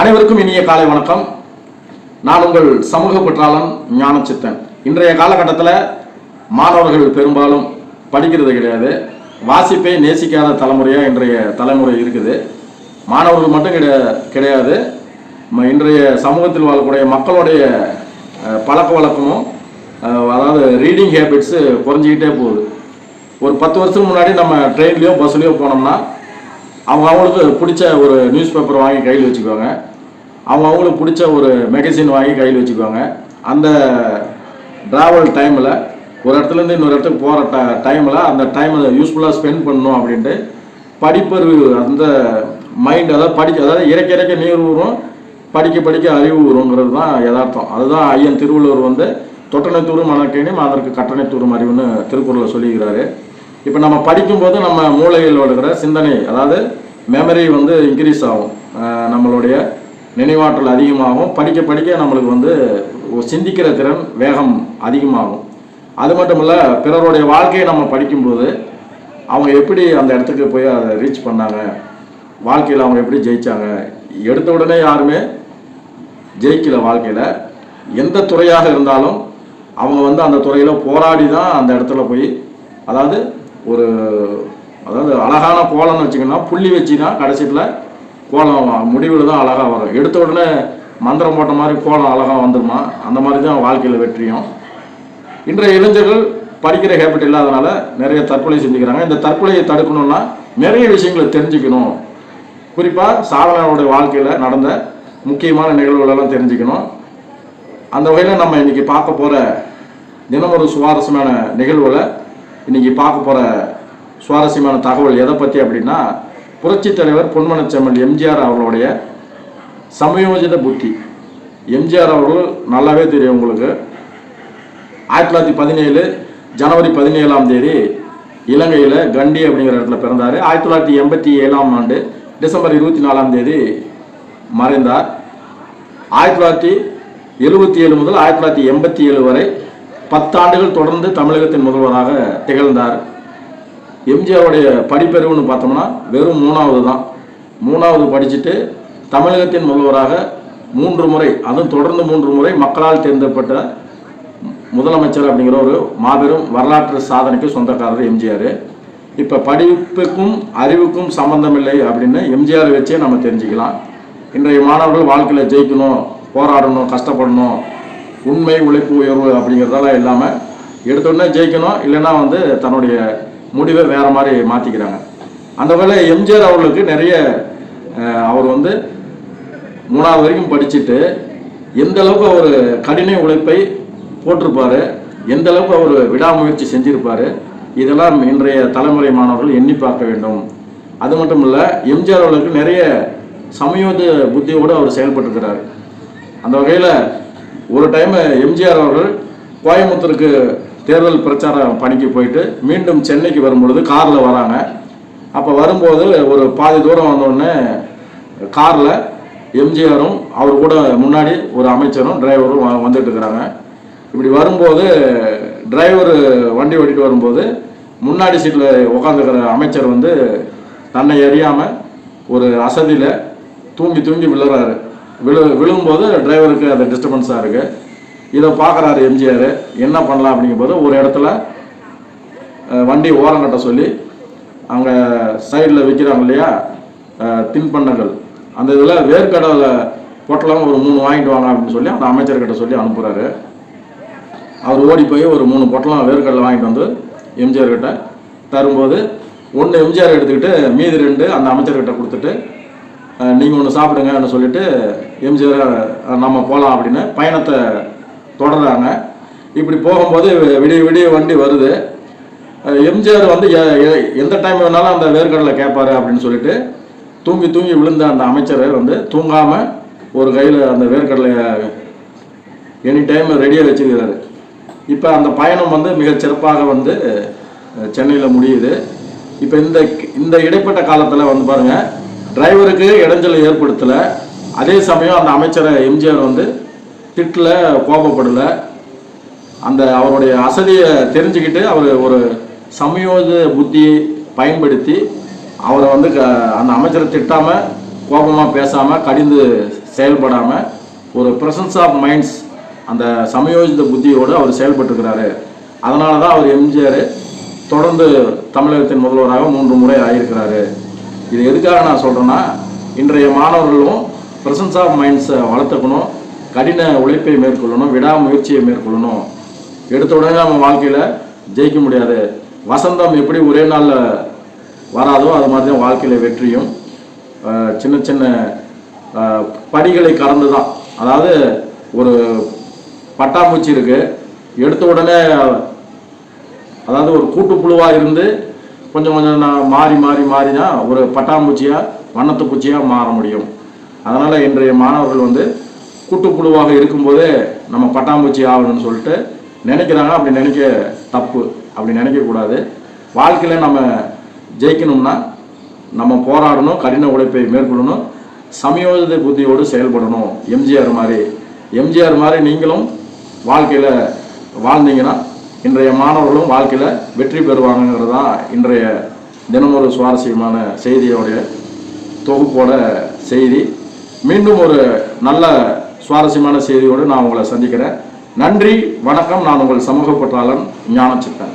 அனைவருக்கும் இனிய காலை வணக்கம். நான் உங்கள் சமூக பற்றாளன் ஞானச்சித்தன். இன்றைய காலகட்டத்தில் மாணவர்கள் பெரும்பாலும் படிக்கிறது கிடையாது. வாசிப்பை நேசிக்காத தலைமுறையாக இன்றைய தலைமுறை இருக்குது. மாணவர்கள் மட்டும் கிடையா கிடையாது. இன்றைய சமூகத்தில் வாழக்கூடிய மக்களுடைய பழக்க வழக்கமும் அதாவது ரீடிங் ஹேபிட்ஸு குறைஞ்சிக்கிட்டே போகுது. ஒரு பத்து வருஷத்துக்கு முன்னாடி நம்ம ட்ரெயின்லேயோ பஸ்லேயோ போனோம்னா அவங்க அவங்களுக்கு பிடிச்ச ஒரு நியூஸ் பேப்பர் வாங்கி கையில் வச்சுக்குவாங்க. அவங்க அவங்களுக்கு பிடிச்ச ஒரு மெடிசின் வாங்கி கையில் வச்சுக்குவாங்க. அந்த ட்ராவல் டைமில் ஒரு இடத்துலேருந்து இன்னொரு இடத்துக்கு போகிற ட டைமில் அந்த டைமை யூஸ்ஃபுல்லாக ஸ்பெண்ட் பண்ணணும் அப்படின்ட்டு படிப்பறிவு அந்த மைண்ட் அதாவது படிக்க அதாவது இறக்க இறக்க நீர் ஊறும் படிக்க படிக்க அறிவு ஊறுங்கிறது தான் யதார்த்தம். அதுதான் ஐயன் திருவள்ளுவர் வந்து தொட்டனை தூரும் மணக்கேணியும் அதற்கு கட்டணை தூரும் அறிவுன்னு திருக்குறளை சொல்லிக்கிறாரு இப்போ நம்ம படிக்கும்போது நம்ம மூளையில் வளர்கிற சிந்தனை அதாவது மெமரி வந்து இன்க்ரீஸ் ஆகும். நம்மளுடைய நினைவாற்றல் அதிகமாகும். படிக்க படிக்க நம்மளுக்கு வந்து சிந்திக்கிற திறன் வேகம் அதிகமாகும். அது மட்டும் இல்லை பிறருடைய வாழ்க்கையை நம்ம படிக்கும்போது அவங்க எப்படி அந்த இடத்துக்கு போய் அதை ரீச் பண்ணாங்க? வாழ்க்கையில் அவங்க எப்படி ஜெயித்தாங்க எடுத்த உடனே யாருமே ஜெயிக்கல வாழ்க்கையில். எந்த துறையாக இருந்தாலும் அவங்க வந்து அந்த துறையில் போராடி தான் அந்த இடத்துல போய் அதாவது ஒரு அதாவது அழகான கோலம்னு வச்சிங்கன்னா புள்ளி வச்சுன்னா கடைசியில் கோலம் முடிவில் தான் அழகாக வரும் எடுத்த உடனே மந்திரம் போட்ட மாதிரி கோலம் அழகாக வந்துருமா? அந்த மாதிரி தான் வாழ்க்கையில் வெற்றியும். இன்றைய இளைஞர்கள் படிக்கிற ஹேபிட் இல்லாதனால நிறைய தற்கொலை செஞ்சுக்கிறாங்க. இந்த தற்கொலையை தடுக்கணும்னா நிறைய விஷயங்களை தெரிஞ்சுக்கணும். குறிப்பாக சாதனையோடைய வாழ்க்கையில் நடந்த முக்கியமான நிகழ்வுகளெல்லாம் தெரிஞ்சுக்கணும். அந்த வகையில் நம்ம இன்றைக்கி பார்க்க போகிற தினம் ஒரு சுவாரஸ்யமான நிகழ்வுகளை இன்றைக்கி பார்க்க போகிற சுவாரஸ்யமான தகவல் எதை பற்றி அப்படின்னா புரட்சித் தலைவர் பொன்மனச்செம்மல் எம்ஜிஆர் அவர்களுடைய சமயோஜித புத்தி. எம்ஜிஆர் அவர்கள் நல்லாவே தெரியும் உங்களுக்கு. ஆயிரத்தி தொள்ளாயிரத்தி பதினேழு ஜனவரி பதினேழாம் தேதி இலங்கையில் கண்டி அப்படிங்கிற இடத்துல பிறந்தார். ஆயிரத்தி தொள்ளாயிரத்தி எண்பத்தி ஏழாம் ஆண்டு டிசம்பர் இருபத்தி நாலாம் தேதி மறைந்தார். ஆயிரத்தி தொள்ளாயிரத்தி எழுபத்தி ஏழு முதல் ஆயிரத்தி தொள்ளாயிரத்தி எண்பத்தி ஏழு வரை பத்தாண்டுகள் தொடர்ந்து தமிழகத்தின் முதல்வராக திகழ்ந்தார். எம்ஜிஆருடைய படிப்பறிவுன்னு பார்த்தோம்னா வெறும் மூணாவது தான். மூணாவது படிச்சுட்டு தமிழகத்தின் முதல்வராக மூன்று முறை அதுவும் தொடர்ந்து மூன்று முறை மக்களால் தேர்ந்தெடுக்கப்பட்ட முதலமைச்சர் அப்படிங்கிற ஒரு மாபெரும் வரலாற்று சாதனைக்கு சொந்தக்காரர் எம்ஜிஆர் இப்போ படிப்புக்கும் அறிவுக்கும் சம்பந்தமில்லை அப்படின்னு எம்ஜிஆர் வச்சே நம்ம தெரிஞ்சுக்கலாம். இன்றைய மாணவர்கள் வாழ்க்கையில் ஜெயிக்கணும் போராடணும் கஷ்டப்படணும் உண்மை உழைப்பு உயர்வு அப்படிங்கிறதெல்லாம் இல்லாமல் எடுத்தோடனே ஜெயிக்கணும் இல்லைன்னா வந்து தன்னுடைய முடிவை வேற மாதிரி மாற்றிக்கிறாங்க அந்த வகையில் எம்ஜிஆர் அவர்களுக்கு நிறைய அவர் வந்து மூணாவது வரைக்கும் படிச்சுட்டு எந்த அளவுக்கு அவர் கடின உழைப்பை போட்டிருப்பாரு எந்த அளவுக்கு அவர் விடாமுயற்சி செஞ்சிருப்பாரு இதெல்லாம் இன்றைய தலைமுறை மாணவர்கள் எண்ணி பார்க்க வேண்டும். அது மட்டும் இல்லை எம்ஜிஆர் அவர்களுக்கு நிறைய சமயோத புத்தியோடு அவர் செயல்பட்டுருக்கிறார். அந்த வகையில் ஒரு டைம் எம்ஜிஆர் அவர்கள் கோயம்புத்தூருக்கு தேர்தல் பிரச்சார பணிக்கு போயிட்டு மீண்டும் சென்னைக்கு வரும்பொழுது காரில் வராங்க. அப்போ வரும்போது ஒரு பாதி தூரம் வந்தோடனே காரில் எம்ஜிஆரும் அவர் கூட முன்னாடி ஒரு அமைச்சரும் டிரைவரும் வ- வந்துட்டு இருக்கிறாங்க. இப்படி வரும்போது டிரைவர் வண்டி ஓட்டிட்டு வரும்போது முன்னாடி சீட்டில் உட்காந்துருக்கிற அமைச்சர் வந்து தன்னை எறியாமல் ஒரு அசதியில் தூங்கி தூங்கி விழுறாரு. விழு விழும்போது டிரைவருக்கு அது டிஸ்டர்பன்ஸாக இருக்குது இதை பார்க்குறாரு எம்ஜிஆர். என்ன பண்ணலாம் அப்படிங்கும்போது ஒரு இடத்துல வண்டி ஓரம் கட்ட சொல்லி அவங்க சைடில் விற்கிறாங்க இல்லையா தின்பண்டங்கள். அந்த இதில் வேர்க்கடலை பொட்டலம் ஒரு மூணு வாங்கிட்டு வாங்க அப்படின்னு சொல்லி அந்த அமைச்சர்கிட்ட சொல்லி அனுப்புகிறாரு அவர் ஓடி போய் ஒரு மூணு பொட்டலம் வேர்க்கடலை வாங்கிட்டு வந்து எம்ஜிஆர் கிட்ட தரும்போது ஒன்று எம்ஜிஆர் எடுத்துக்கிட்டு மீதி ரெண்டு அந்த அமைச்சர்கிட்ட கொடுத்துட்டு நீங்கள் ஒன்று சாப்பிடுங்கன்னு சொல்லிட்டு எம்ஜிஆர் நம்ம போகலாம் அப்படின்னு பயணத்தை தொடர்றாங்க இப்படி போகும்போது விடிய விடிய வண்டி வருது. எம்ஜிஆர் வந்து எ- எந்த டைம் வேணாலும் அந்த வேர்க்கடலை கேட்பாரு அப்படின்னு சொல்லிட்டு தூங்கி தூங்கி விழுந்த அந்த அமைச்சரை வந்து தூங்காமல் ஒரு கையில் அந்த வேர்க்கடலையை எனி டைம் ரெடியாக வச்சுக்கிறாரு இப்போ அந்த பயணம் வந்து மிக சிறப்பாக வந்து சென்னையில் முடியுது. இப்போ இந்த இந்த இடைப்பட்ட காலத்தில் வந்து பாருங்கள் டிரைவருக்கு இடைஞ்சலை ஏற்படுத்தலை. அதே சமயம் அந்த அமைச்சரை எம்ஜிஆர் வந்து திட்டல கோபப்படலை. அந்த அவருடைய அசதியை தெரிஞ்சுக்கிட்டு அவர் ஒரு சமயோஜ புத்தியை பயன்படுத்தி அவரை வந்து க- அந்த அமைச்சரை திட்டாமல் கோபமாக பேசாமல் கடிந்து செயல்படாமல் ஒரு பிரசன்ஸ் ஆஃப் மைண்ட்ஸ் அந்த சமயோஜித புத்தியோடு அவர் செயல்பட்டுருக்கிறாரு. அதனால தான் அவர் எம்ஜிஆர் தொடர்ந்து தமிழகத்தின் முதல்வராக மூன்று முறை ஆகியிருக்கிறாரு இது எதுக்காக நான் சொல்கிறேன்னா இன்றைய மாணவர்களும் ப்ரெசன்ஸ் ஆஃப் மைண்ட்ஸை வளர்த்துக்கணும். கடின உழைப்பை மேற்கொள்ளணும் விடாமுயற்சியை மேற்கொள்ளணும். எடுத்த உடனே நம்ம வாழ்க்கையில் ஜெயிக்க முடியாது. வசந்தம் எப்படி ஒரே நாளில் வராதோ அது மாதிரி தான் வாழ்க்கையில் வெற்றியும் சின்ன சின்ன படிகளை கடந்து தான் அதாவது ஒரு பட்டாம்பூச்சி இருக்குது எடுத்த உடனே அதாவது ஒரு கூட்டுப்புழுவாக இருந்து கொஞ்சம் கொஞ்சம் நான் மாறி மாறி மாறி தான் ஒரு பட்டாம்பூச்சியாக வண்ணத்து பூச்சியாக மாற முடியும். அதனால் இன்றைய மாணவர்கள் வந்து கூட்டுக்குழுவாக இருக்கும்போதே நம்ம பட்டாம்பூச்சி ஆகணும்னு சொல்லிட்டு நினைக்கிறாங்க. அப்படி நினைக்க தப்பு. அப்படி நினைக்கக்கூடாது வாழ்க்கையில் நம்ம ஜெயிக்கணும்னா நம்ம போராடணும் கடின உழைப்பை மேற்கொள்ளணும் சமயோஜித புத்தியோடு செயல்படணும். எம்ஜிஆர் மாதிரி. எம்ஜிஆர் மாதிரி நீங்களும் வாழ்க்கையில் வாழ்ந்தீங்கன்னா இன்றைய மாணவர்களும் வாழ்க்கையில் வெற்றி பெறுவாங்கங்கிறது தான் இன்றைய தினமொரு சுவாரஸ்யமான செய்தியோடைய தொகுப்போட செய்தி. மீண்டும் ஒரு நல்ல சுவாரஸ்யமான செய்தியோடு நான் உங்களை சந்திக்கிறேன். நன்றி வணக்கம். நான் உங்கள் சமூக பற்றாளன் ஞானச்சித்தன்.